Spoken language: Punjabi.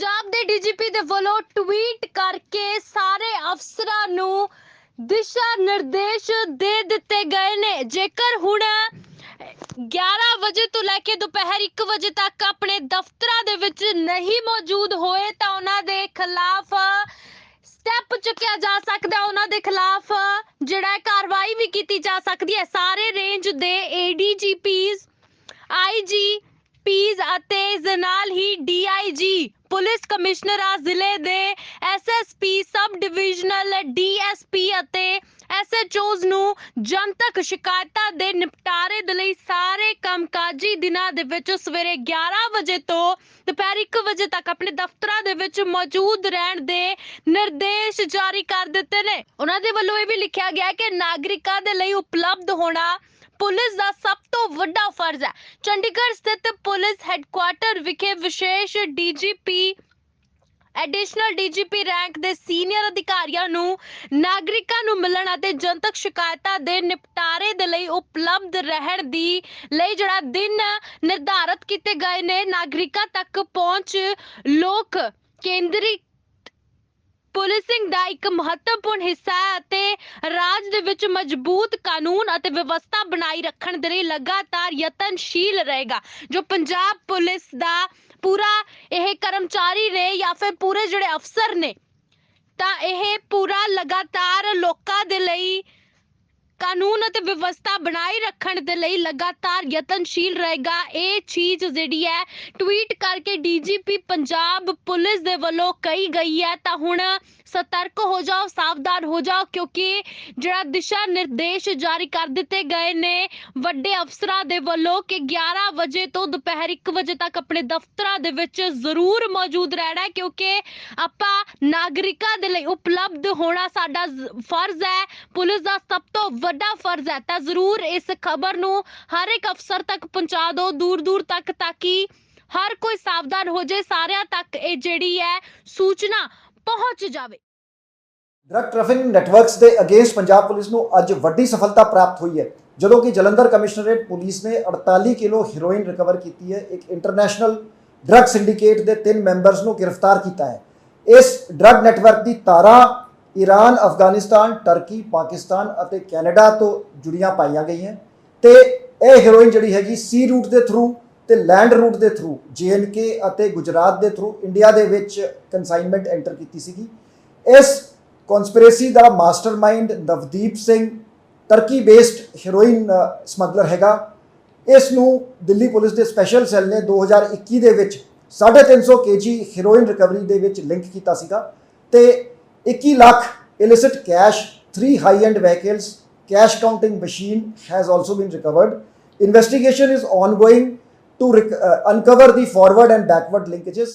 ਪੰਜਾਬ ਦੇ ਡੀਜੀਪੀ ਦੇ ਵੱਲੋਂ ਟਵੀਟ ਕਰਕੇ ਸਾਰੇ ਅਫਸਰਾਂ ਨੂੰ ਦਿਸ਼ਾ ਨਿਰਦੇਸ਼ ਦੇ ਦਿੱਤੇ ਗਏ ਨੇ। ਜੇਕਰ ਹੁਣ 11 ਵਜੇ ਤੋਂ ਲੈ ਕੇ ਦੁਪਹਿਰ 1 ਵਜੇ ਤੱਕ ਆਪਣੇ ਦਫ਼ਤਰਾਂ ਦੇ ਵਿੱਚ ਨਹੀਂ ਮੌਜੂਦ ਹੋਏ, ਤਾਂ ਉਹਨਾਂ ਦੇ ਖਿਲਾਫ ਸਟੈਪ ਚੁੱਕਿਆ ਜਾ ਸਕਦਾ ਉਹਨਾਂ ਦੇ ਖਿਲਾਫ ਜਿਹੜਾ ਕਾਰਵਾਈ ਵੀ ਕੀਤੀ ਜਾ ਸਕਦੀ ਹੈ। ਸਾਰੇ ਰੇਂਜ ਦੇ ਏਡੀਜੀਪੀਜ਼ ਆਈਜੀ ਪੀਜ਼ ਅਤੇ ਇਸ ਦੇ ਨਾਲ ਹੀ ਡੀਆਈਜੀ ਪੁਲਿਸ ਕਮਿਸ਼ਨਰਾਂ, ਜ਼ਿਲ੍ਹੇ ਦੇ ਐਸਐਸਪੀ ਸਬ ਡਿਵੀਜ਼ਨਲ ਡੀਐਸਪੀ ਅਤੇ ਐਸਐਚਓਜ਼ ਨੂੰ ਜਨਤਕ ਸ਼ਿਕਾਇਤਾਂ ਦੇ ਨਿਪਟਾਰੇ ਦੇ ਲਈ ਸਾਰੇ ਕੰਮਕਾਜੀ ਦਿਨਾਂ ਦੇ ਵਿੱਚ ਸਵੇਰੇ 11 ਵਜੇ ਤੋਂ ਦੁਪਹਿਰ 1 ਵਜੇ ਤੱਕ ਆਪਣੇ ਦਫ਼ਤਰਾਂ ਦੇ ਵਿੱਚ ਮੌਜੂਦ ਰਹਿਣ ਦੇ ਨਿਰਦੇਸ਼ ਜਾਰੀ ਕਰ ਦਿੱਤੇ ਨੇ। ਉਹਨਾਂ ਦੇ ਵੱਲੋਂ ਇਹ ਵੀ ਲਿਖਿਆ ਗਿਆ ਕਿ ਨਾਗਰਿਕਾਂ ਦੇ ਲਈ ਉਪਲਬਧ ਹੋਣਾ ਪੁਲਿਸ ਦਾ ਸਭ ਤੋਂ ਫਰਜ਼ ਹੈ। ਚੰਡੀਗੜ੍ਹ ਸਥਿਤ ਪੁਲਿਸ ਹੈੱਡਕੁਆਰਟਰ ਵਿਖੇ ਵਿਸ਼ੇਸ਼ ਡੀਜੀਪੀ ਐਡੀਸ਼ਨਲ ਡੀਜੀਪੀ ਰੈਂਕ ਦੇ ਸੀਨੀਅਰ ਅਧਿਕਾਰੀਆਂ ਨੂੰ, ਨਾਗਰਿਕਾਂ ਨੂੰ ਮਿਲਣ ਅਤੇ ਜਨਤਕ ਸ਼ਿਕਾਇਤਾਂ ਦੇ ਨਿਪਟਾਰੇ ਦੇ ਲਈ ਉਪਲਬਧ ਰਹਿਣ ਦੀ ਲਈ ਜਿਹੜਾ ਦਿਨ ਨਿਰਧਾਰਤ ਕੀਤੇ ਗਏ ਨੇ, ਨਾਗਰਿਕਾਂ ਤੱਕ ਪਹੁੰਚ ਲੋਕ ਕੇਂਦਰੀ ਪੁਲਿਸਿੰਗ ਦਾ ਇੱਕ ਮਹੱਤਵਪੂਰਨ ਹਿੱਸਾ ਹੈ ਅਤੇ ਰਾਜ ਦੇ ਵਿੱਚ ਮਜ਼ਬੂਤ ਕਾਨੂੰਨ ਅਤੇ ਵਿਵਸਥਾ ਬਣਾਈ ਰੱਖਣ ਦੇ ਲਈ ਲਗਾਤਾਰ ਯਤਨਸ਼ੀਲ ਰਹੇਗਾ, ਜੋ ਪੰਜਾਬ ਪੁਲਿਸ ਦਾ ਪੂਰਾ ਇਹ ਕਰਮਚਾਰੀ ਨੇ ਜਾਂ ਫਿਰ ਪੂਰੇ ਜਿਹੜੇ ਅਫਸਰ ਨੇ, ਤਾਂ ਇਹ ਪੂਰਾ ਲਗਾਤਾਰ ਲੋਕਾਂ ਦੇ ਲਈ ਕਾਨੂੰਨ ਅਤੇ ਵਿਵਸਥਾ ਬਣਾਈ ਰੱਖਣ ਦੇ ਲਈ ਲਗਾਤਾਰ ਯਤਨਸ਼ੀਲ ਰਹੇਗਾ। ਇਹ ਚੀਜ਼ ਜਿਹੜੀ ਹੈ ਟਵੀਟ ਕਰਕੇ ਡੀਜੀਪੀ ਪੰਜਾਬ ਪੁਲਿਸ ਦੇ ਵੱਲੋਂ ਕਹੀ ਗਈ ਹੈ। ਤਾਂ ਹੁਣ ਸਤਰਕ ਹੋ ਜਾਓ, ਸਾਵਧਾਨ ਹੋ ਜਾਓ, ਕਿਉਂਕਿ ਜਿਹੜਾ ਦਿਸ਼ਾ ਨਿਰਦੇਸ਼ ਜਾਰੀ ਕਰ ਦਿੱਤੇ ਗਏ ਨੇ, ਵੱਡੇ ਅਫਸਰਾਂ ਦੇ ਵੱਲੋਂ ਕਿ 11 ਵਜੇ ਤੋਂ ਦੁਪਹਿਰ 1 ਵਜੇ ਤੱਕ ਆਪਣੇ ਦਫ਼ਤਰਾਂ ਦੇ ਵਿੱਚ ਜ਼ਰੂਰ ਮੌਜੂਦ ਰਹਿਣਾ ਕਿਉਂਕਿ ਆਪਾਂ ਨਾਗਰਿਕਾਂ ਦੇ ਲਈ ਉਪਲਬਧ ਹੋਣਾ ਸਾਡਾ ਫਰਜ਼ ਹੈ, ਪੁਲਿਸ ਦਾ ਸਭ ਤੋਂ ਵੱਡਾ ਫਰਜ਼ ਹੈ, ਤਾਂ ਜ਼ਰੂਰ ਇਸ ਖਬਰ ਨੂੰ ਹਰ ਇੱਕ ਅਫਸਰ ਤੱਕ ਪਹੁੰਚਾ ਦਿਓ ਦੂਰ ਦੂਰ ਤੱਕ, ਤਾਂ ਕਿ ਹਰ ਕੋਈ ਸਾਵਧਾਨ ਹੋ ਜਾਏ, ਸਾਰਿਆਂ ਤੱਕ ਇਹ ਜਿਹੜੀ ਹੈ ਸੂਚਨਾ ਪਹੁੰਚ ਜਾਵੇ। ਡਰੱਗ ਟ੍ਰੈਫਿਕਿੰਗ ਨੈਟਵਰਕਸ ਦੇ ਅਗੇਂਸਟ ਪੰਜਾਬ ਪੁਲਿਸ ਨੂੰ ਅੱਜ ਵੱਡੀ ਸਫਲਤਾ ਪ੍ਰਾਪਤ ਹੋਈ ਹੈ। ਜਦੋਂ ਕਿ ਜਲੰਧਰ ਕਮਿਸ਼ਨਰੇਟ ਪੁਲਿਸ ਨੇ 48 ਕਿਲੋ ਹੈਰੋਇਨ ਰਿਕਵਰ ਕੀਤੀ ਹੈ। ਇੱਕ ਇੰਟਰਨੈਸ਼ਨਲ ਡਰੱਗ ਸਿੰਡੀਕੇਟ ਦੇ ਤਿੰਨ ਮੈਂਬਰਸ ਨੂੰ ਗ੍ਰਿਫਤਾਰ ਕੀਤਾ ਹੈ। ਇਸ ਡਰੱਗ ਨੈਟਵਰਕ ਦੀ ਤਾਰਾਂ ਈਰਾਨ ਅਫਗਾਨਿਸਤਾਨ ਟਰਕੀ ਪਾਕਿਸਤਾਨ ਅਤੇ ਕੈਨੇਡਾ ਤੋਂ ਜੁੜੀਆਂ ਪਾਈਆਂ ਗਈਆਂ। ਤੇ ਇਹ ਹੀਰੋਇਨ ਜਿਹੜੀ ਹੈਗੀ ਸੀ ਰੂਟ ਦੇ ਥਰੂ ਤੇ ਲੈਂਡ ਰੂਟ ਦੇ ਥਰੂ ਕੇ ਅਤੇ ਗੁਜਰਾਤ ਦੇ ਥਰੂ ਇੰਡੀਆ ਦੇ ਵਿੱਚ ਕਨਸਾਈਨਮੈਂਟ ਐਂਟਰ ਕੀਤੀ ਸੀਗੀ। ਇਸ ਕਨਸਪੀਰੇਸੀ ਦਾ mastermind Navdeep Singh Turkey based heroin smuggler ਹੈਗਾ। ਇਸ ਨੂੰ ਦਿੱਲੀ ਪੁਲਿਸ ਦੇ ਸਪੈਸ਼ਲ ਸੈੱਲ ਨੇ 2021 ਦੇ ਵਿੱਚ 350 ਕੇਜੀ ਹੀਰੋਇਨ ਰਿਕਵਰੀ ਦੇ ਵਿੱਚ ਲਿੰਕ ਕੀਤਾ ਸੀਗਾ ਤੇ 21 lakh illicit cash 3 high end vehicles cash counting machine has also been recovered investigation is ongoing to uh, uncover the forward and backward linkages